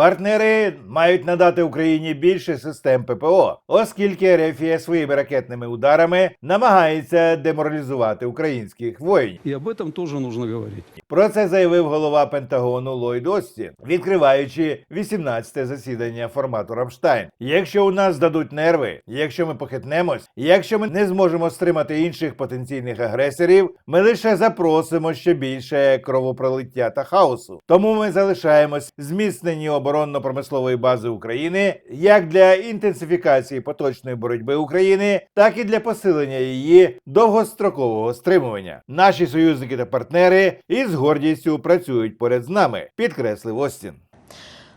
Партнери мають надати Україні більше систем ППО, оскільки Рефія своїми ракетними ударами намагається деморалізувати українських воїнів. И об этом тоже нужно говорить. Про це заявив голова Пентагону Ллойд Остін, відкриваючи 18-те засідання формату Рамштайн. Якщо у нас дадуть нерви, якщо ми похитнемось, якщо ми не зможемо стримати інших потенційних агресорів, ми лише запросимо ще більше кровопролиття та хаосу. Тому ми залишаємось зміцнені оборонно-промислової бази України як для інтенсифікації поточної боротьби України, так і для посилення її довгострокового стримування. Наші союзники та партнери із гордістю працюють поряд з нами, підкреслив Остін.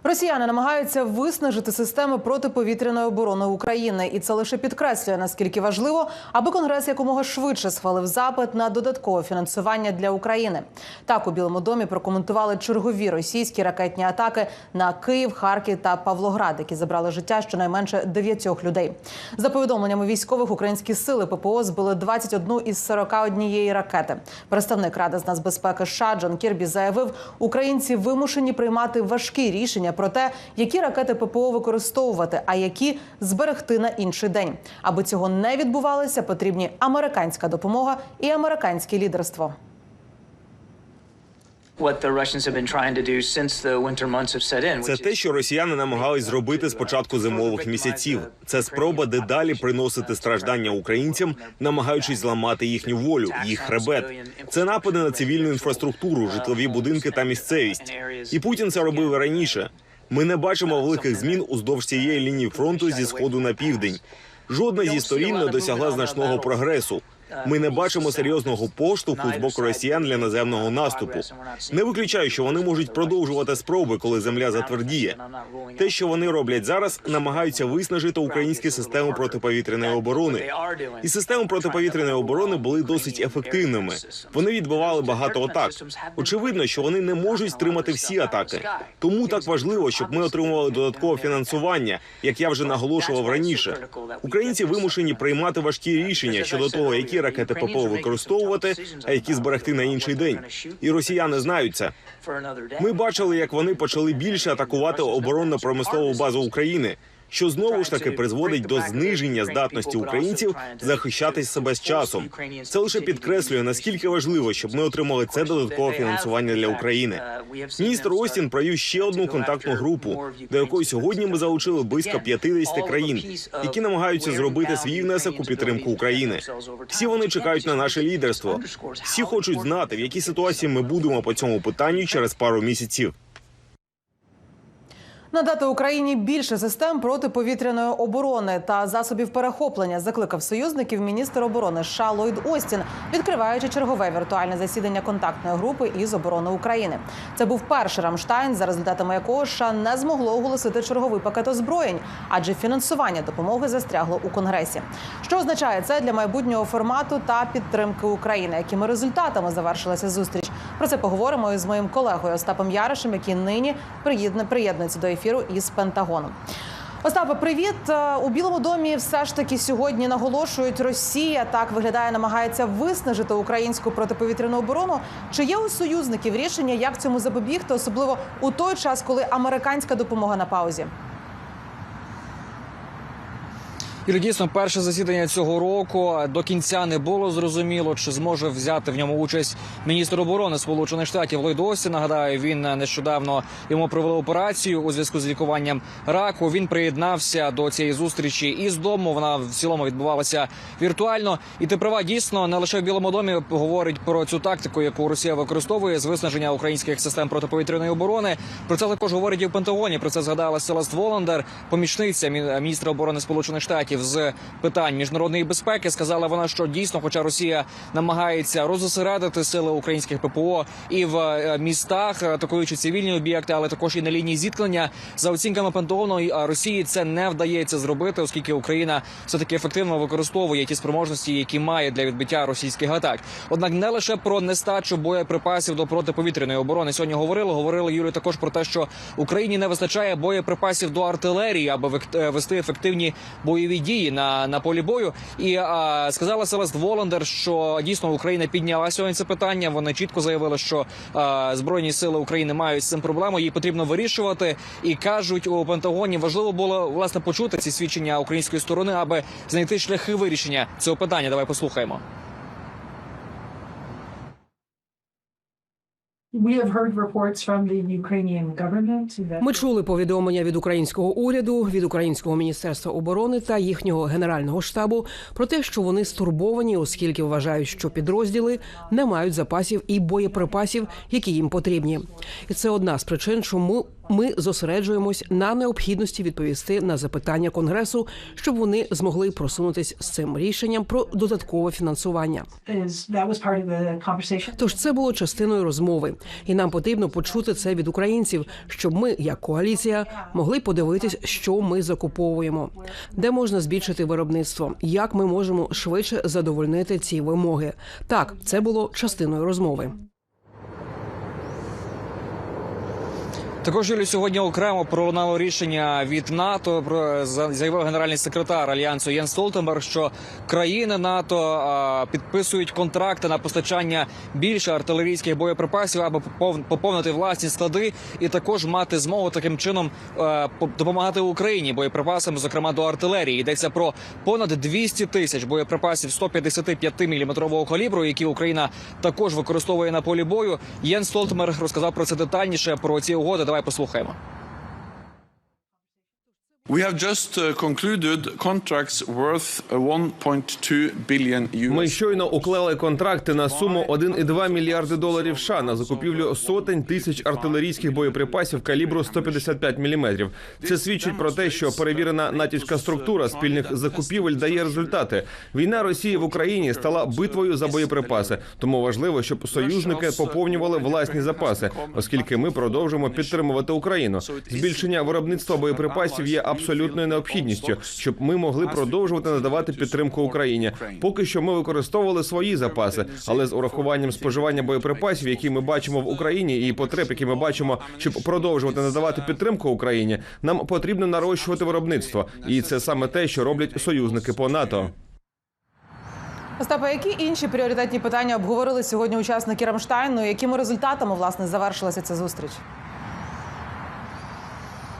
Росіяни намагаються виснажити системи протиповітряної оборони України, і це лише підкреслює наскільки важливо, аби конгрес якомога швидше схвалив запит на додаткове фінансування для України. Так у Білому домі прокоментували чергові російські ракетні атаки на Київ, Харків та Павлоград, які забрали життя щонайменше дев'ятьох людей. За повідомленнями військових, українські сили ППО збили 21 із 41 ракети. Представник Ради з нацбезпеки США Джон Кірбі заявив, українці вимушені приймати важкі рішення про те, які ракети ППО використовувати, а які зберегти на інший день. Аби цього не відбувалося, потрібні американська допомога і американське лідерство. Це те, що росіяни намагались зробити з початку зимових місяців. Це спроба дедалі приносити страждання українцям, намагаючись зламати їхню волю, їх хребет. Це напади на цивільну інфраструктуру, житлові будинки та місцевість. І Путін це робив раніше. Ми не бачимо великих змін уздовж цієї лінії фронту зі сходу на південь. Жодна зі сторін не досягла значного прогресу. Ми не бачимо серйозного поштовху з боку росіян для наземного наступу. Не виключаю, що вони можуть продовжувати спроби, коли земля затвердіє. Те, що вони роблять зараз, намагаються виснажити українські системи протиповітряної оборони. І системи протиповітряної оборони були досить ефективними. Вони відбивали багато атак. Очевидно, що вони не можуть стримати всі атаки. Тому так важливо, щоб ми отримували додаткове фінансування, як я вже наголошував раніше. Українці вимушені приймати важкі рішення щодо того, які ракети ППО використовувати, а які зберегти на інший день. І росіяни знають це. Ми бачили, як вони почали більше атакувати оборонно-промислову базу України, що знову ж таки призводить до зниження здатності українців захищати себе з часом. Це лише підкреслює наскільки важливо, щоб ми отримали це додаткове фінансування для України. Міністр Остін провів ще одну контактну групу, до якої сьогодні ми залучили близько 50 країн, які намагаються зробити свій внесок у підтримку України. Всі вони чекають на наше лідерство. Всі хочуть знати, в якій ситуації ми будемо по цьому питанню через пару місяців. Надати Україні більше систем протиповітряної оборони та засобів перехоплення закликав союзників міністр оборони США Ллойд Остін, відкриваючи чергове віртуальне засідання контактної групи із оборони України. Це був перший Рамштайн, за результатами якого США не змогло оголосити черговий пакет озброєнь, адже фінансування допомоги застрягло у конгресі. Що означає це для майбутнього формату та підтримки України? Якими результатами завершилася зустріч? Про це поговоримо із моїм колегою Остапом Яришем, який нині приєдна- приєднується до ефіру із Пентагоном. Остапе, привіт Е, у Білому домі. Все ж таки сьогодні наголошують, Росія так виглядає, намагається виснажити українську протиповітряну оборону. Чи є у союзників рішення, як цьому запобігти, особливо у той час, коли американська допомога на паузі? І дійсно перше засідання цього року до кінця не було зрозуміло, чи зможе взяти в ньому участь міністр оборони Сполучених Штатів Ллойд Остін. Нагадаю, він нещодавно йому провели операцію у зв'язку з лікуванням раку. Він приєднався до цієї зустрічі із дому. Вона в цілому відбувалася віртуально. І права дійсно не лише в Білому домі говорить про цю тактику, яку Росія використовує з виснаження українських систем протиповітряної оборони. Про це також говорить і в Пентагоні. Про це згадала Селест Воландер, помічниця мі- міністра оборони Сполучених Штатів з питань міжнародної безпеки. Сказала вона, що дійсно, хоча Росія намагається розосередити сили українських ППО і в е, містах, атакуючи цивільні об'єкти, але також і на лінії зіткнення. За оцінками Пентагону Росії це не вдається зробити, оскільки Україна все таки ефективно використовує ті спроможності, які має для відбиття російських атак. Однак не лише про нестачу боєприпасів до протиповітряної оборони сьогодні говорили. Говорили Юрій також про те, що Україні не вистачає боєприпасів до артилерії, аби е, вести ефективні бойові дії на, на полі бою. І а, сказала Селест Воландер, що дійсно Україна підняла сьогодні це питання. Вона чітко заявила, що а, збройні сили України мають з цим проблему. Її потрібно вирішувати. І кажуть у Пентагоні, важливо було власне почути ці свідчення української сторони, аби знайти шляхи вирішення цього питання. Давай послухаємо. Ми чули повідомлення від українського уряду, від українського міністерства оборони та їхнього генерального штабу про те, що вони стурбовані, оскільки вважають, що підрозділи не мають запасів і боєприпасів, які їм потрібні. І це одна з причин, чому ми зосереджуємось на необхідності відповісти на запитання конгресу, щоб вони змогли просунутись з цим рішенням про додаткове фінансування. Тож це було частиною розмови, і нам потрібно почути це від українців, щоб ми, як коаліція, могли подивитись, що ми закуповуємо, де можна збільшити виробництво, як ми можемо швидше задовольнити ці вимоги. Так, це було частиною розмови. Також Юлі сьогодні окремо пролунало рішення від НАТО. Про заявив генеральний секретар альянсу Єн Столтенберг, що країни НАТО а, підписують контракти на постачання більше артилерійських боєприпасів, аби попов- поповнити власні склади, і також мати змогу таким чином е, по- допомагати Україні боєприпасами, зокрема до артилерії. Йдеться про понад 200 тисяч боєприпасів 155 мм калібру, які Україна також використовує на полі бою. Єн Столтенберг розказав про це детальніше про ці угоди. Давай послухаємо. Ми euros. щойно уклали контракти на суму 1,2 мільярди доларів США на закупівлю сотень тисяч артилерійських боєприпасів калібру 155 мм. Це свідчить про те, що перевірена натівська структура спільних закупівель дає результати. Війна Росії в Україні стала битвою за боєприпаси. Тому важливо, щоб союзники поповнювали власні запаси, оскільки ми продовжуємо підтримувати Україну. Збільшення виробництва боєприпасів є абсолютною необхідністю, щоб ми могли продовжувати надавати підтримку Україні. Поки що ми використовували свої запаси, але з урахуванням споживання боєприпасів, які ми бачимо в Україні, і потреб, які ми бачимо, щоб продовжувати надавати підтримку Україні, нам потрібно нарощувати виробництво, і це саме те, що роблять союзники по НАТО. Остапа, які інші пріоритетні питання обговорили сьогодні учасники Рамштайну? Якими результатами власне завершилася ця зустріч?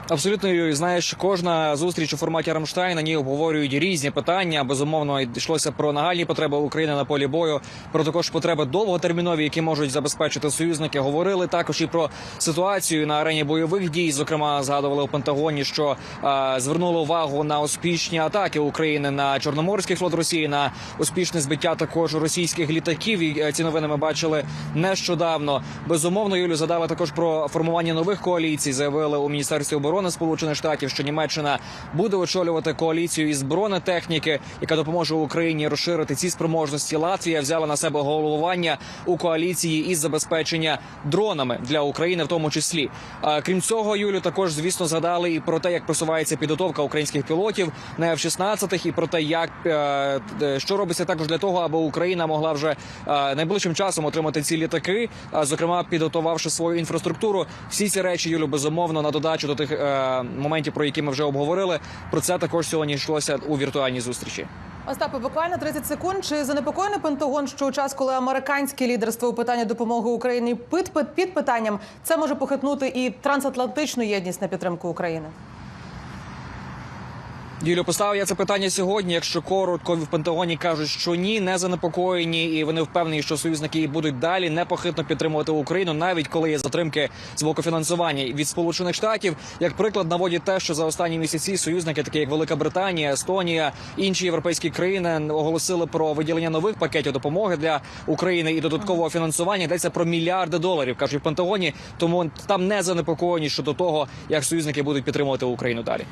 Абсолютно знаєш, кожна зустріч у форматі Рамштайн на ній обговорюють різні питання. Безумовно, йшлося про нагальні потреби України на полі бою, про також потреби довготермінові, які можуть забезпечити союзники. Говорили також і про ситуацію на арені бойових дій. Зокрема, згадували у Пентагоні, що е, звернули увагу на успішні атаки України на Чорноморський флот Росії, на успішне збиття також російських літаків. І е, ці новини ми бачили нещодавно. Безумовно, Юлю задали також про формування нових коаліцій. Заявили у міністерстві оборони Сполучених Штатів, що Німеччина буде очолювати коаліцію із бронетехніки, яка допоможе Україні розширити ці спроможності. Латвія взяла на себе головування у коаліції із забезпечення дронами для України, в тому числі. Крім цього, Юлю також звісно згадали і про те, як просувається підготовка українських пілотів на F-16, і про те, як е, е, що робиться також для того, аби Україна могла вже е, найближчим часом отримати ці літаки, зокрема підготувавши свою інфраструктуру. Всі ці речі Юлю безумовно на додачу до тих моментів, про які ми вже обговорили. Про це також сьогодні йшлося у віртуальній зустрічі. Остапе, буквально 30 секунд. Чи занепокоєний Пентагон, що у час, коли американське лідерство у питанні допомоги Україні під, під, під питанням, це може похитнути і трансатлантичну єдність на підтримку України? Юлю, поставив я це питання сьогодні. Якщо коротко в Пентагоні кажуть, що ні, не занепокоєні, і вони впевнені, що союзники будуть далі непохитно підтримувати Україну, навіть коли є затримки з боку фінансування від Сполучених Штатів. Як приклад наводять те, що за останні місяці союзники, такі як Велика Британія, Естонія, інші європейські країни, оголосили про виділення нових пакетів допомоги для України і додаткового фінансування. Йдеться про мільярди доларів, кажуть в Пентагоні. Тому там не занепокоєні щодо того, як союзники будуть підтримувати Україну далі.